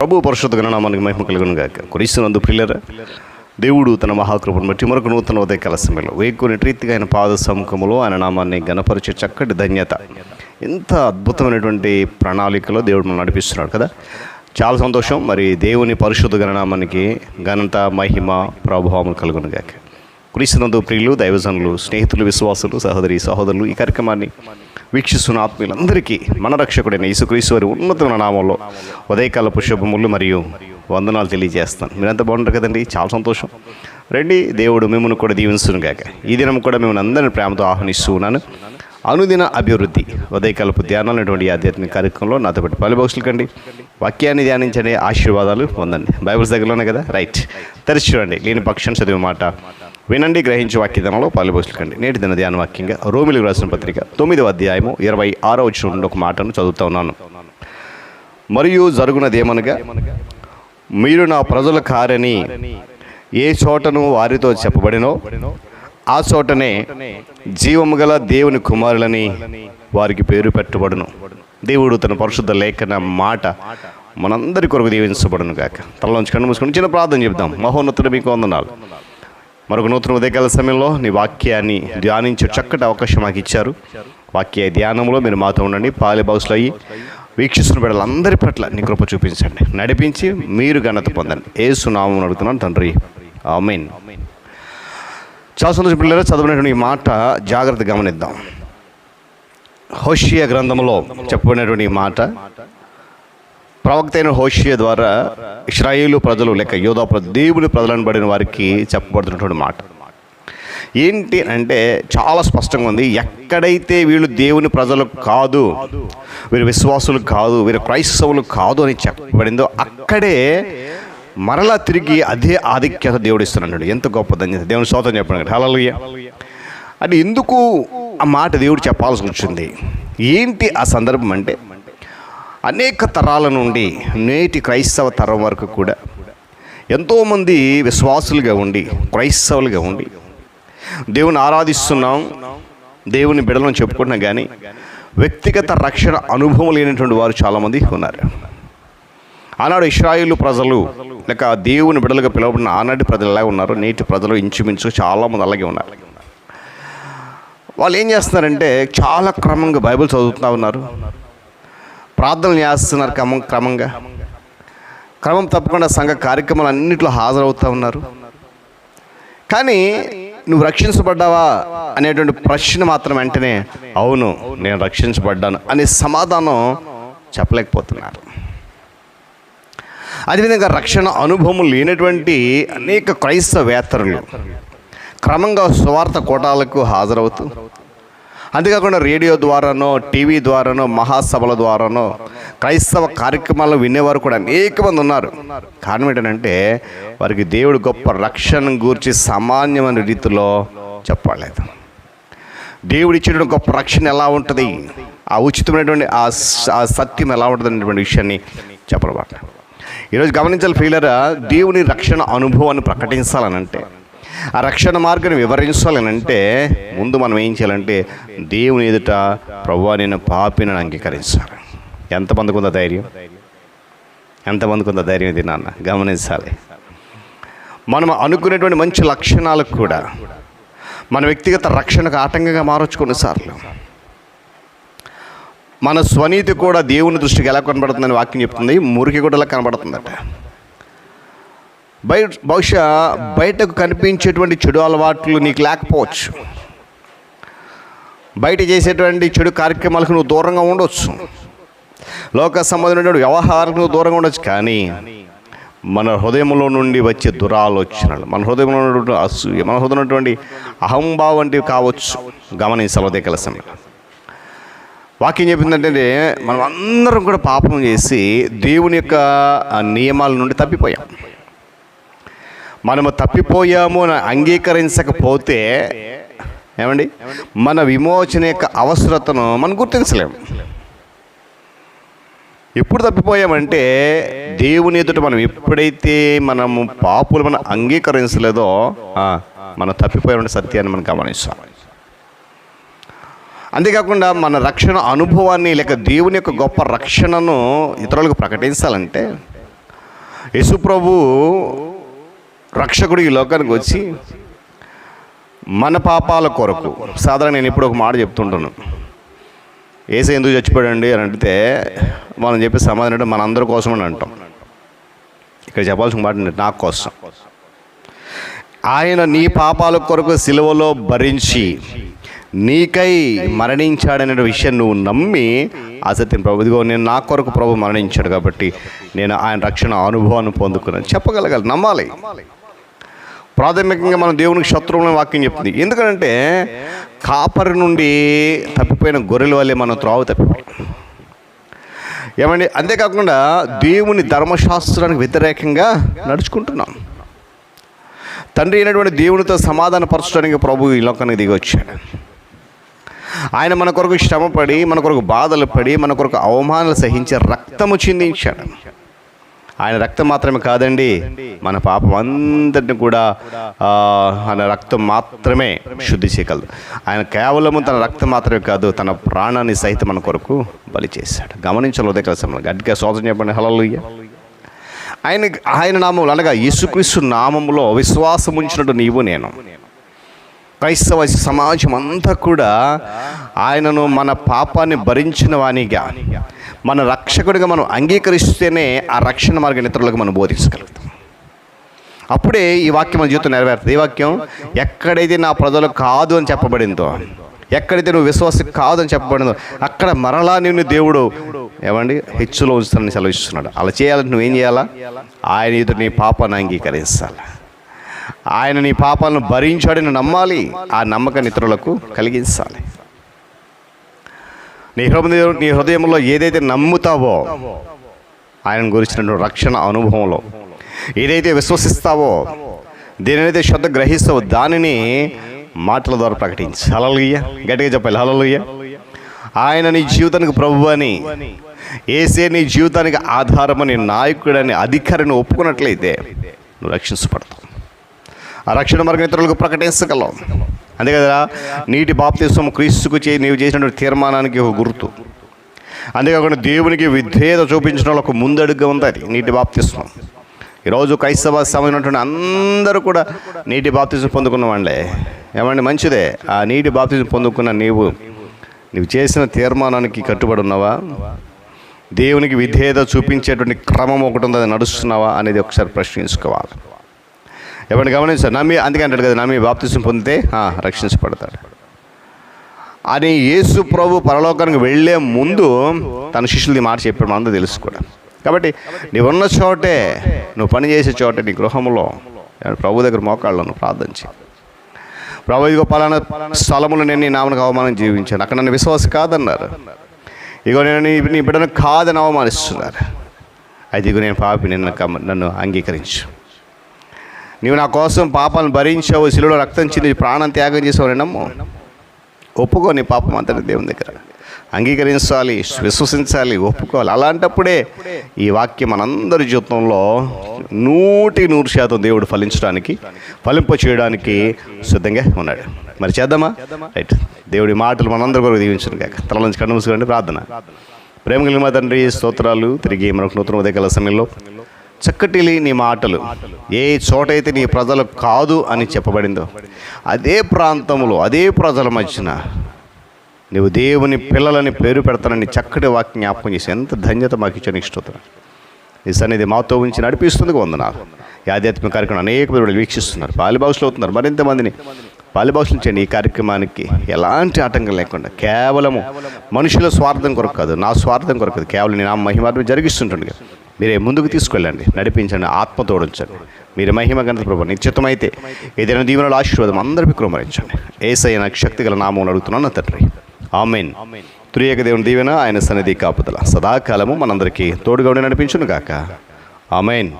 ప్రభు పరిశుద్ధ గణనామానికి మహిమ కలుగును గాక. కురిస్తున్నందు ప్రిల్లర దేవుడు తన మహాకృపను బట్టి మరొక నూతన ఉదయకాల సమయంలో వేకుని రీతిగా ఆయన పాద సముఖములో ఆయన నామాన్ని గణపరిచే చక్కటి ధన్యత ఎంత అద్భుతమైనటువంటి ప్రణాళికలో దేవుడు మనం నడిపిస్తున్నాడు కదా. చాలా సంతోషం. మరి దేవుని పరిశుద్ధ గణనామానికి ఘనత మహిమ ప్రభావం కలుగును గాక. క్రీస్తునందు ప్రియులు దైవజనులు స్నేహితులు విశ్వాసులు సహోదరి సహోదరులు ఈ కార్యక్రమాన్ని వీక్షిస్తున్న ఆత్మీయులందరికీ మన రక్షకుడైన యేసుక్రీస్తు వారి ఉన్నతమైన నామంలో ఉదయకాల పుష్పములు మరియు వందనాలు తెలియజేస్తాను. మీరంతా బాగుంటారు కదండి? చాలా సంతోషం. రండి దేవుడు మిమ్మల్ని కూడా దీవించును గాక ఈ దినం కూడా మిమ్మల్ని అందరిని ప్రేమతో ఆహ్వానిస్తూ ఉన్నాను. అనుదిన అభివృద్ధి ఉదయకాలపు ధ్యానాలనేటువంటి ఆధ్యాత్మిక కార్యక్రమంలో నాతో పాటు పలుబాక్సులు కండి. వాక్యాన్ని ధ్యానించండి ఆశీర్వాదాలు పొందండి. బైబిల్స్ దగ్గరలోనే కదా? రైట్. తెరిచి చూడండి లేని పక్షం చదివే మాట. వినండి గ్రహించి వాక్యధనంలో పాలుపోసుకండి నేటి దిన ధ్యాన వాక్యంగా రోమిలకు రాసిన పత్రిక తొమ్మిదవ అధ్యాయము ఇరవై ఆరో వచ్చిన నుండి ఒక మాటను చదువుతా ఉన్నాను. మరియు జరుగునదేమనగా మీరు నా ప్రజల కారని ఏ చోటను వారితో చెప్పబడినో ఆ చోటనే జీవము గల దేవుని కుమారులని వారికి పేరు పెట్టబడును. దేవుడు తన పరిశుద్ధ లేఖన మాట మనందరి కొరకు దీవించబడును కాక తలలోంచి కన్ను మూసుకొని చిన్న ప్రార్థన చెప్దాం మహోన్నతుడు మీకు వందనాలు. మరొక నూతన ఉదయకాల సమయంలో నీ వాక్యాన్ని ధ్యానించే చక్కటి అవకాశం మాకు ఇచ్చారు. వాక్య ధ్యానంలో మీరు మాతో ఉండండి పాలి బౌస్లో అయ్యి వీక్షిస్తున్న బిడ్డలందరి పట్ల నీ కృప చూపించండి. నడిపించి మీరు ఘనత పొందండి. ఏ సునామం అడుగుతున్నాను తండ్రి. ఆమెన్. చాలా సంతోషం పిల్లలు చదివినటువంటి ఈ మాట జాగ్రత్త గమనిద్దాం. హోషియా గ్రంథంలో చెప్పబడినటువంటి మాట ప్రవక్త అయిన హోషియ ద్వారా ఇస్రాయేలు ప్రజలు లేక యోధా దేవుని ప్రజలను పడిన వారికి చెప్పబడుతున్నటువంటి మాట. ఏంటి అంటే చాలా స్పష్టంగా ఉంది. ఎక్కడైతే వీళ్ళు దేవుని ప్రజలు కాదు వీరు విశ్వాసులు కాదు వీరు క్రైస్తవులు కాదు అని చెప్పబడిందో అక్కడే మరలా తిరిగి అదే ఆధిక్యత దేవుడు ఇస్తున్నాడు ఎంత గొప్ప ధన్యత. దేవుని స్తోత్రం చెప్పండి. హల్లెలూయా. అంటే ఎందుకు ఆ మాట దేవుడు చెప్పాల్సి వచ్చింది? ఏంటి ఆ సందర్భం అంటే అనేక తరాల నుండి నేటి క్రైస్తవ తరం వరకు కూడా ఎంతోమంది విశ్వాసులుగా ఉండి క్రైస్తవులుగా ఉండి దేవుని ఆరాధిస్తున్నాం దేవుని బిడలను చెప్పుకుంటున్నాం కానీ వ్యక్తిగత రక్షణ అనుభవం లేనటువంటి వారు చాలామంది ఉన్నారు. ఆనాడు ఇస్రాయిలు ప్రజలు లేక దేవుని బిడలుగా పిలువబడిన ఆనాటి ప్రజలు ఎలా ఉన్నారు? నేటి ప్రజలు ఇంచుమించు చాలామంది అలాగే ఉన్నారు. వాళ్ళు ఏం చేస్తున్నారంటే చాలా క్రమంగా బైబిల్ చదువుతూ ఉన్నారు. ప్రార్థనలు చేస్తున్నారు క్రమం క్రమంగా. క్రమం తప్పకుండా సంఘ కార్యక్రమాలు అన్నింటిలో హాజరవుతూ ఉన్నారు. కానీ నువ్వు రక్షించబడ్డావా అనేటువంటి ప్రశ్న మాత్రం వెంటనే అవును నేను రక్షించబడ్డాను అనే సమాధానం చెప్పలేకపోతున్నారు. అదేవిధంగా రక్షణ అనుభవం లేనటువంటి అనేక క్రైస్తవేత్తరులు క్రమంగా స్వార్థ కోటాలకు హాజరవుతూ అంతేకాకుండా రేడియో ద్వారానో టీవీ ద్వారానో మహాసభల ద్వారానో క్రైస్తవ కార్యక్రమాలు వినేవారు కూడా అనేక మంది ఉన్నారు. కారణం ఏంటంటే వారికి దేవుడు గొప్ప రక్షణ గూర్చి సామాన్యమైన రీతిలో చెప్పలేదు. దేవుడు ఇచ్చిన గొప్ప రక్షణ ఎలా ఉంటుంది? ఆ ఉచితమైనటువంటి ఆ ఆ సత్యం ఎలా ఉంటుంది అనేటువంటి విషయాన్ని చెప్పబట్ట ఈరోజు గమనించాలి ఫీలరా దేవుని రక్షణ అనుభవాన్ని ప్రకటించాలనంటే. ఆ రక్షణ మార్గాన్ని వివరించాలనంటే ముందు మనం ఏం చేయాలంటే దేవుని ఎదుట ప్రభు నేను పాపిని అంగీకరించాలి. ఎంతమందికి ఉందా ధైర్యం? ఎంతమందికి ఉందా ధైర్యం ఇది నాన్న? గమనించాలి. మనం అనుకునేటువంటి మంచి లక్షణాలకు కూడా మన వ్యక్తిగత రక్షణకు ఆటంకంగా మారొచ్చు కొన్నిసార్లు. మన స్వనీతి కూడా దేవుని దృష్టికి ఎలా కనబడుతుందని వాక్యం చెప్తుంది? మురికి కూడా కనబడుతుందట. బయ బహుశా బయటకు కనిపించేటువంటి చెడు అలవాట్లు నీకు లేకపోవచ్చు. బయట చేసేటువంటి చెడు కార్యక్రమాలకు నువ్వు దూరంగా ఉండొచ్చు. లోక సంబంధమైనటువంటి వ్యవహారాలకు నువ్వు దూరంగా ఉండొచ్చు. కానీ మన హృదయంలో నుండి వచ్చే దురాలోచనలు మన హృదయంలో ఉన్నటువంటి అసూయ మన హృదయం ఉన్నటువంటి అహంభావం వంటివి కావచ్చు. గమనించాలి ఉదయ కాల వాక్యం చెప్పిందంటే మనం అందరం కూడా పాపం చేసి దేవుని యొక్క నియమాల నుండి తప్పిపోయాం. మనము తప్పిపోయాము అని అంగీకరించకపోతే ఏమండి? మన విమోచన యొక్క అవసరతను మనం గుర్తించలేము. ఎప్పుడు తప్పిపోయామంటే దేవుని ఎదుట మనం ఎప్పుడైతే మనము పాపులు మనం అంగీకరించలేదో మనం తప్పిపోయామంటే సత్యాన్ని మనం గమనిస్తాం. అంతేకాకుండా మన రక్షణ అనుభవాన్ని లేక దేవుని యొక్క గొప్ప రక్షణను ఇతరులకు ప్రకటించాలంటే యేసుప్రభు రక్షకుడు ఈ లోకానికి వచ్చి మన పాపాల కొరకు. సాధారణ నేను ఇప్పుడు ఒక మాట చెప్తుంటాను. ఏసై ఎందుకు చచ్చిపోయాడండి అని అంటే మనం చెప్పే సమాధానం అంటే మన అందరి కోసం అని అంటాం. ఇక్కడ చెప్పాల్సిన మాట నా కోసం. ఆయన నీ పాపాల కొరకు సిలువలో భరించి నీకై మరణించాడనే విషయం నువ్వు నమ్మి అసత్యం ప్రభు ఇదిగో నేను నా కొరకు ప్రభు మరణించాడు కాబట్టి నేను ఆయన రక్షణ అనుభవాన్ని పొందుకున్నాను. చెప్పగలగాలి నమ్మాలి. ప్రాథమికంగా మనం దేవునికి శత్రువులని వాక్యం చెప్తుంది. ఎందుకంటే కాపరి నుండి తప్పిపోయిన గొర్రెల వల్లే మనం త్రోవ తప్పిపోయాం. ఏమండి? అంతేకాకుండా దేవుని ధర్మశాస్త్రానికి వ్యతిరేకంగా నడుచుకుంటున్నాం. తండ్రి అయినటువంటి దేవునితో సమాధాన పరచడానికి ప్రభు ఈ లోకానికి దిగి వచ్చాడు. ఆయన మన కొరకు శ్రమపడి మన కొరకు బాధలు పడి మన కొరకు అవమానాలు సహించి రక్తము చిందించాడు. ఆయన రక్తం మాత్రమే కాదండి మన పాపం అందరిని కూడా ఆయన రక్తం మాత్రమే శుద్ధి చేయగలదు. ఆయన కేవలము తన రక్తం మాత్రమే కాదు తన ప్రాణాన్ని సహితం మన కొరకు బలి చేశాడు. గమనించాలి ఉదయ సమయంలో గట్టిగా సోదం చెప్పండి హలలుయ్య ఆయన ఆయన నామములు అనగా యేసుక్రీస్తు నామములో విశ్వాసం ఉంచినట్టు నీవు నేను. క్రైస్తవ సమాజం అంతా కూడా ఆయనను మన పాపాన్ని భరించిన వానిగా. మన రక్షకుడిగా మనం అంగీకరిస్తేనే ఆ రక్షణ మార్గ ఇతరులకు మనం బోధించగలుగుతాం. అప్పుడే ఈ వాక్యం మన జీవితం నెరవేరుతుంది. ఈ వాక్యం ఎక్కడైతే నా ప్రజలు కాదు అని చెప్పబడిందో ఎక్కడైతే నువ్వు విశ్వాసం కాదు అని చెప్పబడిందో అక్కడ మరలా నిన్ను దేవుడు ఏమండి? హెచ్చులో ఉంచుతానని సెలవిస్తున్నాడు. అలా చేయాలంటే నువ్వేం చేయాలా? ఆయన ఎదురు నీ పాపాన్ని అంగీకరించాలి. ఆయన నీ పాపాలను భరించాడని నమ్మాలి. ఆ నమ్మకాన్ని ఇతరులకు కలిగించాలి. నీ హృదయం నీ హృదయంలో ఏదైతే నమ్ముతావో ఆయన గురించినటువంటి రక్షణ అనుభవంలో ఏదైతే విశ్వసిస్తావో దేనినైతే శ్రద్ధ గ్రహిస్తావో దానిని మాటల ద్వారా ప్రకటించి. హలలుయ్య గట్టిగా చెప్పాలి. హలలుయ్య ఆయన నీ జీవితానికి ప్రభు అని ఏసే నీ జీవితానికి ఆధారమని నాయకుడని అధికారిని ఒప్పుకున్నట్లయితే నువ్వు రక్షించబడతావు. ఆ రక్షణ మార్గం ఇతరులకు ప్రకటించగలం. అంతే కదా నీటి బాప్తిస్వం క్రీస్తుకు చే నీవు చేసినటువంటి తీర్మానానికి ఒక గుర్తు. అంతేకాకుండా దేవునికి విధేయత చూపించడం ఒక ముందడుగుగా ఉంది అది నీటి బాప్తిస్వం. ఈరోజు క్రైస్తవ సమైనటువంటి అందరూ కూడా నీటి బాప్తిజం పొందుకున్న వాళ్ళే. ఏమండి? మంచిదే. ఆ నీటి బాప్తిజం పొందుకున్న నీవు నీవు చేసిన తీర్మానానికి కట్టుబడి ఉన్నావా? దేవునికి విధేయత చూపించేటువంటి క్రమం ఒకటి ఉంది? అది నడుస్తున్నావా? అనేది ఒకసారి ప్రశ్నించుకోవాలి. ఎవరిని గమనించారు? నమ్మి అందుకే అంటాడు కదా నమ్మి బాప్తిసం పొందితే రక్షించబడతాడు. అని యేసు ప్రభు పరలోకానికి వెళ్ళే ముందు తన శిష్యులది మాట చెప్పాడు మనందరూ తెలుసు కూడా. కాబట్టి నీవున్న చోటే నువ్వు పని చేసే చోటే నీ గృహంలో ప్రభు దగ్గర మోకాళ్ళు నువ్వు ప్రార్థన చేయి. ప్రభు ఇదిగో పలానా స్థలములు నేను నీ నామనికి అవమానం జీవించాను. అక్కడ నన్ను విశ్వాస కాదన్నారు. ఇగో నేను నీ నీ బిడ్డను కాదని అవమానిస్తున్నారు. అయితే ఇగో నేను పాపి నిన్ను నన్ను అంగీకరించు. నీవు నా కోసం పాపాలను భరించావు శిలువలో రక్తం చింది ప్రాణం త్యాగం చేసావు నమ్ము. ఒప్పుకో నీ పాపం అంతటి దేవుని దగ్గర. అంగీకరించాలి విశ్వసించాలి ఒప్పుకోవాలి. అలాంటప్పుడే ఈ వాక్యం మనందరి జీవితంలో నూటి నూరు శాతం దేవుడు ఫలించడానికి ఫలింప చేయడానికి సిద్ధంగా ఉన్నాడు. మరి చేద్దామా? రైట్. దేవుడి మాటలు మనందరి కొరకు దీవించను కాక తల నుంచి కన్ను మూసుకోండి ప్రార్థన. ప్రేమ కలిగిన మా తండ్రి స్తోత్రాలు. తిరిగి మనకు నూతన ఉదయకాల సమయంలో చక్కటి నీ మాటలు. ఏ చోటైతే నీ ప్రజలు కాదు అని చెప్పబడిందో అదే ప్రాంతంలో అదే ప్రజల మధ్యన నువ్వు దేవుని పిల్లలని పేరు పెడతానని చక్కటి వాక్యం జ్ఞాపకం చేసి ఎంత ధన్యత మాకు ఇచ్చాను ఇష్టం ఈ సన్నిధి మాతో ఉంచి నడిపిస్తుంది వందనాలు. ఈ ఆధ్యాత్మిక కార్యక్రమం అనేక మంది వీక్షిస్తున్నారు. పాలిబాక్స్లో అవుతున్నారు. మరింత మందిని పాలిబాక్స్ నుంచండి ఈ కార్యక్రమానికి ఎలాంటి ఆటంకం లేకుండా కేవలము మనుషుల స్వార్థం కొరకు కాదు నా స్వార్థం కొరకు కాదు కేవలం నేను ఆ మహిమాత్మ జరిగిస్తుంటుంది మీరే ముందుకు తీసుకెళ్ళండి. నడిపించండి. ఆత్మ తోడించండి. మీరు మహిమ గణత ప్రభు నిశ్చితమైతే ఏదైనా దీవెనల ఆశీర్వాదం అందరికీ కృమరించండి ఏసై నాకు శక్తి గల నామం అడుగుతున్నాను తండ్రి. ఆమెన్. త్రియేక దేవుని దీవెన ఆయన సన్నిధి కాపుదల. సదాకాలము మనందరికీ తోడుగా ఉండి నడిపించును గాక ఆమెన్.